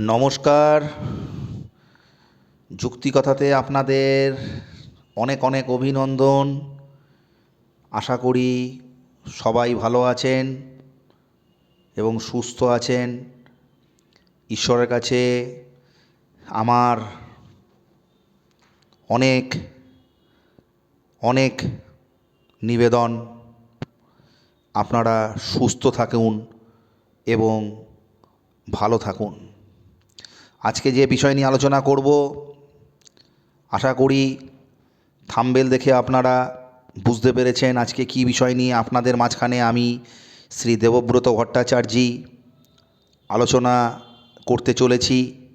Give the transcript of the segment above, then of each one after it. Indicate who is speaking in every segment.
Speaker 1: নমস্কার। যুক্তিকথাতে আপনাদের অনেক অনেক অভিনন্দন। আশা করি সবাই ভালো আছেন এবং সুস্থ আছেন। ঈশ্বরের কাছে আমার অনেক অনেক নিবেদন। আপনারা সুস্থ থাকুন এবং ভালো থাকুন। আজকে যে বিষয় নিয়ে আলোচনা করব, আশা করি থাম্বেল দেখে আপনারা বুঝতে পেরেছেন আজকে কী বিষয় নিয়ে আপনাদের মাঝখানে আমি শ্রী দেবব্রত ভট্টাচার্যি আলোচনা করতে চলেছি।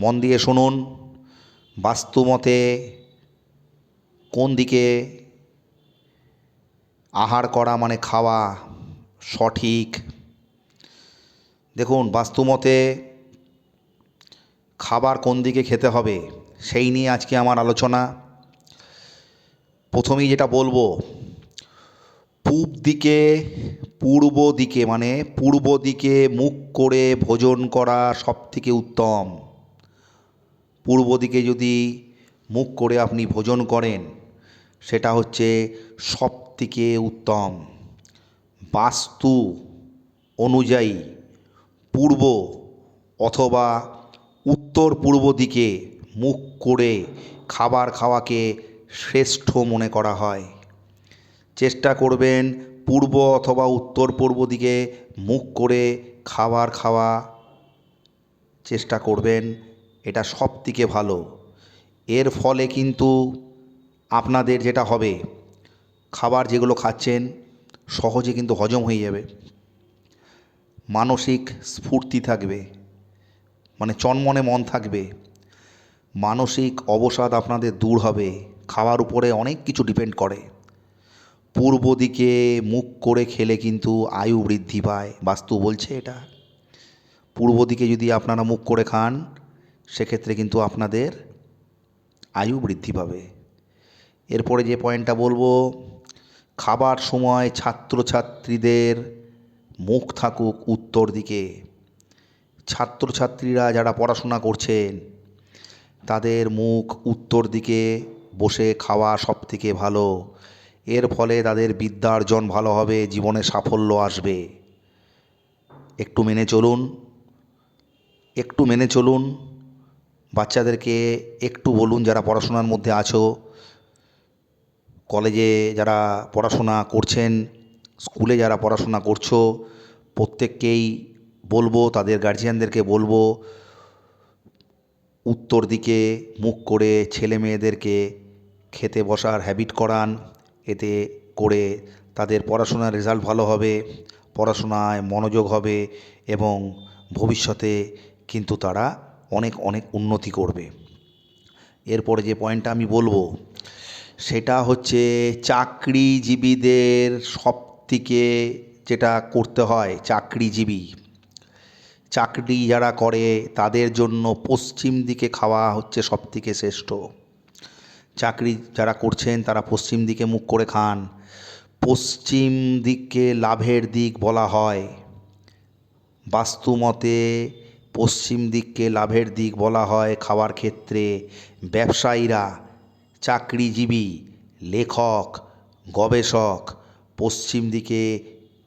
Speaker 1: মন দিয়ে শুনুন, বাস্তুমতে কোন দিকে আহার করা মানে খাওয়া সঠিক? দেখুন, বাস্তুমতে খাবার কোন দিকে খেতে হবে, সেই নিয়ে আজকে আমার আলোচনা। প্রথমেই যেটা বলব, পূব দিকে, পূর্ব দিকে মানে পূর্ব দিকে মুখ করে ভোজন করা সব থেকে উত্তম। পূর্ব দিকে যদি মুখ করে আপনি ভোজন করেন, সেটা হচ্ছে সব থেকে উত্তম। বাস্তু অনুযায়ী পূর্ব অথবা উত্তর পূর্ব দিকে মুখ করে খাবার খাওয়াকে শ্রেষ্ঠ মনে করা হয়। চেষ্টা করবেন পূর্ব অথবা উত্তর পূর্ব দিকে মুখ করে খাবার খাওয়া। চেষ্টা করবেন, এটা সব থেকে ভালো। এর ফলে কিন্তু আপনাদের যেটা হবে, খাবার যেগুলো খাচ্ছেন, সহজে কিন্তু হজম হয়ে যাবে। মানসিক স্ফূর্তি থাকবে। মানে চনমনে মন থাকবে। মানসিক অবসাদ আপনাদের দূর হবে। খাওয়ার উপরে অনেক কিছু ডিপেন্ড করে। পূর্ব দিকে মুখ করে খেলে কিন্তু আয়ু বৃদ্ধি পায়। বাস্তু বলছে এটা। পূর্ব দিকে যদি আপনারা মুখ করে খান, সেক্ষেত্রে কিন্তু আপনাদের আয়ু বৃদ্ধি পাবে। এরপরে যে পয়েন্টটা বলব, খাবার সময় ছাত্রছাত্রীদের মুখ থাকুক উত্তর দিকে। ছাত্রছাত্রীরা যারা পড়াশোনা করছেন, তাদের মুখ উত্তর দিকে বসে খাওয়া সব থেকে ভালো। এর ফলে তাদের বিদ্যার্জন ভালো হবে, জীবনে সাফল্য আসবে। একটু মেনে চলুন, একটু মেনে চলুন, বাচ্চাদেরকে একটু বলুন যারা পড়াশোনার মধ্যে আছো। কলেজে যারা পড়াশোনা করছেন, স্কুলে যারা পড়াশোনা করছ, প্রত্যেককেই বলব, তাদের গার্জিয়ানদেরকে বলব, উত্তর দিকে মুখ করে ছেলে মেয়েদেরকে খেতে বসার হ্যাবিট করান। এতে করে তাদের পড়াশোনার রেজাল্ট ভালো হবে, পড়াশোনায় মনোযোগ হবে এবং ভবিষ্যতে কিন্তু তারা অনেক অনেক উন্নতি করবে। এরপরে যে পয়েন্টটা আমি বলব, সেটা হচ্ছে চাকরিজীবীদের সব থেকে যেটা করতে হয়, চাকরিজীবী। চাকরি যারা করে, তাদের জন্য পশ্চিম দিকে খাওয়া হচ্ছে সব থেকে শ্রেষ্ঠ। চাকরি যারা করছেন, তারা পশ্চিম দিকে মুখ করে খান। পশ্চিম দিককে লাভের দিক বলা হয়। বাস্তুমতে পশ্চিম দিককে লাভের দিক বলা হয় খাওয়ার ক্ষেত্রে। ব্যবসায়ীরা, চাকরিজীবী, লেখক, গবেষক, পশ্চিম দিকে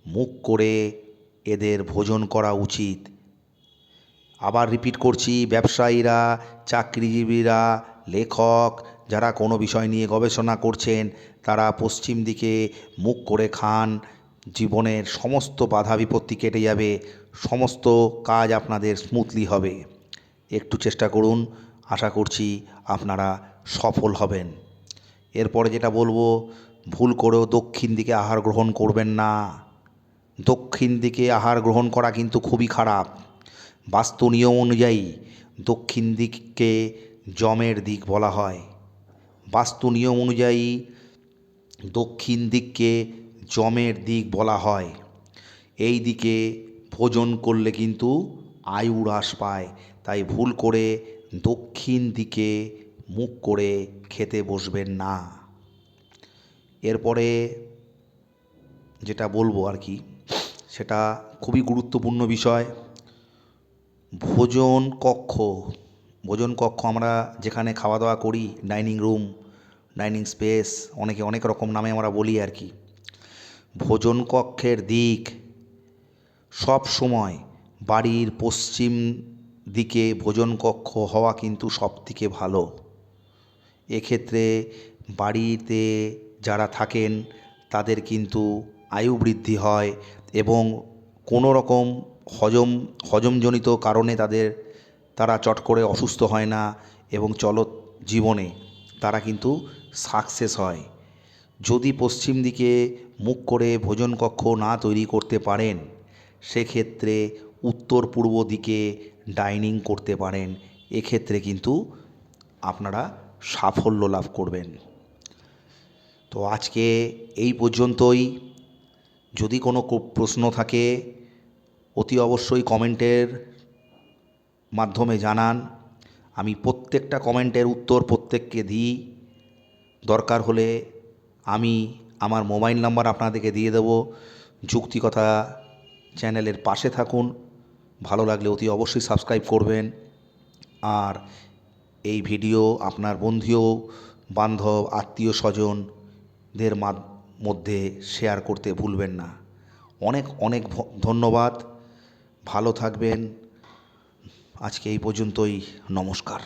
Speaker 1: মুখ করে এদের ভোজন করা উচিত। আবার রিপিট করছি, ব্যবসায়ীরা, চাকরিজীবীরা, লেখক, যারা কোনো বিষয় নিয়ে গবেষণা করছেন, তারা পশ্চিম দিকে মুখ করে খান। জীবনের সমস্ত বাধা বিপত্তি কেটে যাবে, সমস্ত কাজ আপনাদের স্মুথলি হবে। একটু চেষ্টা করুন, আশা করছি আপনারা সফল হবেন। এরপরে যেটা বলব, ভুল করেও দক্ষিণ দিকে আহার গ্রহণ করবেন না। দক্ষিণ দিকে আহার গ্রহণ করা কিন্তু খুবই খারাপ। বাস্তু নিয়ম অনুযায়ী দক্ষিণ দিককে যমের দিক বলা হয়। বাস্তু নিয়ম অনুযায়ী দক্ষিণ দিককে যমের দিক বলা হয়। এই দিকে ভোজন করলে কিন্তু আয়ু হ্রাস পায়। তাই ভুল করে দক্ষিণ দিকে মুখ করে খেতে বসবেন না। এরপরে যেটা বলব আর কি, সেটা খুবই গুরুত্বপূর্ণ বিষয়। ভোজন কক্ষ। ভোজন কক্ষ আমরা যেখানে খাওয়া দাওয়া করি, ডাইনিং রুম, ডাইনিং স্পেস, অনেকে অনেক রকম নামে আমরা বলি আর কি। ভোজন কক্ষের দিক সব সময় বাড়ির পশ্চিম দিকে ভোজন কক্ষ হওয়া কিন্তু সবথেকে ভালো। এক্ষেত্রে বাড়িতে যারা থাকেন, তাদের কিন্তু আয়ু বৃদ্ধি হয় এবং কোনো রকম হজম, হজমজনিত কারণে তাদের, তারা চট করে অসুস্থ হয় না এবং চলত জীবনে তারা কিন্তু সাকসেস হয়। যদি পশ্চিম দিকে মুখ করে ভোজন কক্ষ না তৈরি করতে পারেন, সেক্ষেত্রে উত্তর পূর্ব দিকে ডাইনিং করতে পারেন। এক্ষেত্রে কিন্তু আপনারা সাফল্য লাভ করবেন। তো আজকে এই পর্যন্তই। যদি কোনো প্রশ্ন থাকে অতি অবশ্যই কমেন্টের মাধ্যমে জানান। আমি প্রত্যেকটা কমেন্টের উত্তর প্রত্যেককে দিই। দরকার হলে আমি আমার মোবাইল নাম্বার আপনাদেরকে দিয়ে দেব। যুক্তিকথা চ্যানেলের পাশে থাকুন। ভালো লাগলে অতি অবশ্যই সাবস্ক্রাইব করবেন। আর এই ভিডিও আপনার বন্ধু বান্ধব, আত্মীয় স্বজনদের মাধ- মধ্যে শেয়ার করতে ভুলবেন না। অনেক অনেক ধন্যবাদ। ভালো থাকবেন। আজকে এই পর্যন্তই নমস্কার।